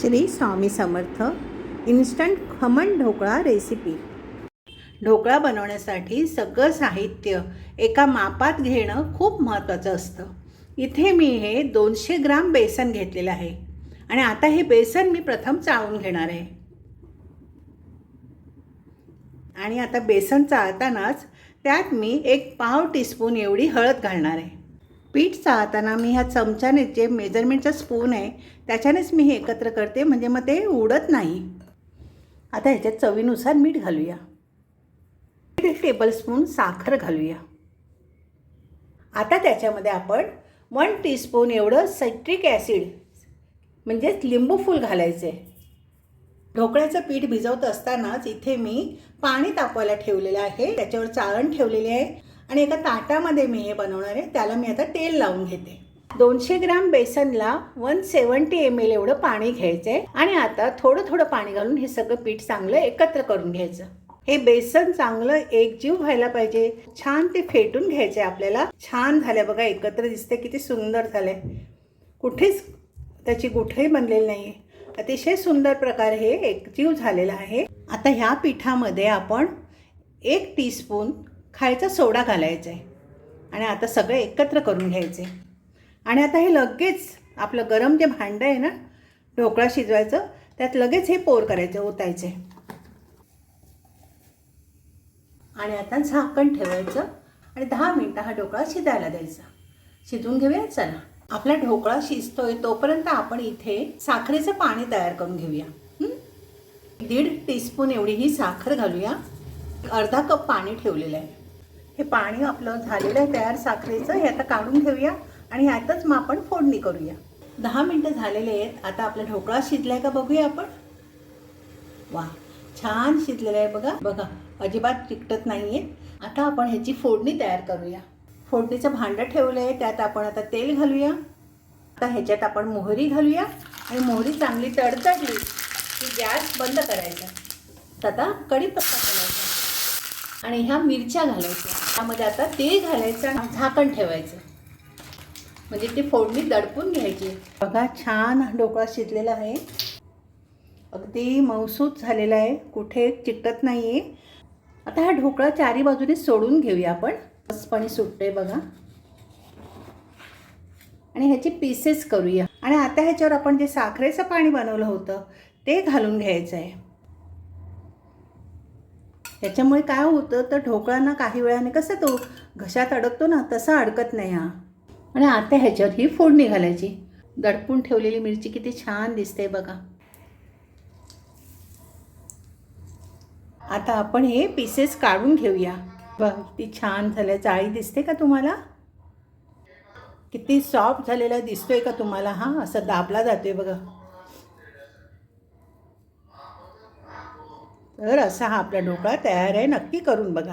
Shri Swami Samarth instant khaman dhokla recipe dhokla बनवण्यासाठी सगळं साहित्य एका मापात घेणं खूप महत्त्वाचं असतं. इथे मी हे दोनशे ग्राम बेसन घेतलेलं आहे आणि आता हे बेसन मी प्रथम चाळून घेणार आहे. आणि आता बेसन चाळतानाच त्यात मी एक पाव टीस्पून एवढी हळद घालणार आहे. पीठ चाळताना मी ह्या चमच्याने जे मेजरमेंटचा स्पून आहे त्याच्यानेच मी हे एकत्र करते म्हणजे मग ते उडत नाही. आता ह्याच्यात चवीनुसार मीठ घालूया. एक टेबलस्पून साखर घालूया. आता त्याच्यामध्ये आपण वन टीस्पून एवढं सायट्रिक ॲसिड म्हणजेच लिंबू फूल घालायचं. आहे ढोकळ्याचं पीठ भिजवत असतानाच इथे मी पाणी तापवायला ठेवलेलं आहे त्याच्यावर चाळण ठेवलेली आहे. आणि एका ताटामध्ये मी हे बनवणार आहे. त्याला मी आता तेल लावून घेते. दोनशे ग्राम बेसनला वन सेवन्टी एम एल एवढं पाणी घ्यायचं आहे आणि आता थोडं थोडं पाणी घालून हे सगळं पीठ चांगलं एकत्र करून घ्यायचं. हे बेसन चांगलं एकजीव व्हायला पाहिजे. छान ते फेटून घ्यायचे आपल्याला. छान झालं बघा एकत्र दिसते किती सुंदर झालंय. कुठेच त्याची गुठळी बनलेली नाही अतिशय सुंदर प्रकारे हे एकजीव झालेलं आहे. आता ह्या पिठामध्ये आपण एक टीस्पून खायचा सोडा घालायचा आहे आणि आता सगळं एकत्र करून घ्यायचे. आणि आता हे लगेच आपलं गरम जे भांडं आहे ना ढोकळा शिजवायचं त्यात लगेच हे पोर करायचं ओतायचे. आणि आता झाकण ठेवायचं आणि दहा मिनटं हा ढोकळा शिजायला द्यायचा. शिजवून घेऊया चला. आपला ढोकळा शिजतोय तोपर्यंत आपण इथे साखरेचं पाणी तयार करून घेऊया. दीड टीस्पून एवढी ही साखर घालूया. अर्धा कप पाणी ठेवलेलं आहे. हे पाणी आपलं झालेलं आहे तयार साखरेचं हे आता काढून घेऊया आणि ह्यातच मग आपण फोडणी करूया. दहा मिनटं झालेले आहेत. आता आपला ढोकळा शिजलाय का बघूया आपण? वा छान शिजलेलं आहे बघा. बघा अजिबात चिकटत नाही आहे आता आपण ह्याची फोडणी तयार करूया. फोडणीचं भांडं ठेवलं आहे त्यात आपण आता तेल घालूया. आता ह्याच्यात आपण मोहरी घालूया. आणि मोहरी चांगली तडतडली की गॅस बंद करायचा. आता कढीपत्ता घालायचा. आणि ह्या मिरच्या घालायच्या. त्यामध्ये आता तेल घालायचं आणि झाकण ठेवायचं. म्हणजे ती फोडणी दडपून घ्यायची. बघा छान ढोकळा शिजलेला आहे. अगदी मौसूत झालेला आहे. कुठे चिकटत नाही आहे आता हा ढोकळा चारी बाजूने सोडून घेऊया आपण. पाणी सुटते बघा. आणि ह्याचे पीसेस करूया. आणि आता ह्याच्यावर आपण जे साखरेचं पाणी बनवलं होतं ते घालून घ्यायचं आहे ह्याच्यामुळे काय होतं तर ढोकळा काही वेळाने कसं तो घशात अडकतो ना तसा अडकत नाही हा. आणि आता ह्याच्यावर ही फोडणी घालायची. दडपून ठेवलेली मिरची किती छान दिसते बघा. आता आपण हे पीसेस काढून घेऊया. बघ किती छान झाल्या. जाळी दिसते का तुम्हाला? किती सॉफ्ट झालेला दिसतोय का तुम्हाला? हा असं दाबला जातोय बघा. तर असा हा आपला ढोकळा तयार आहे. नक्की करून बघा.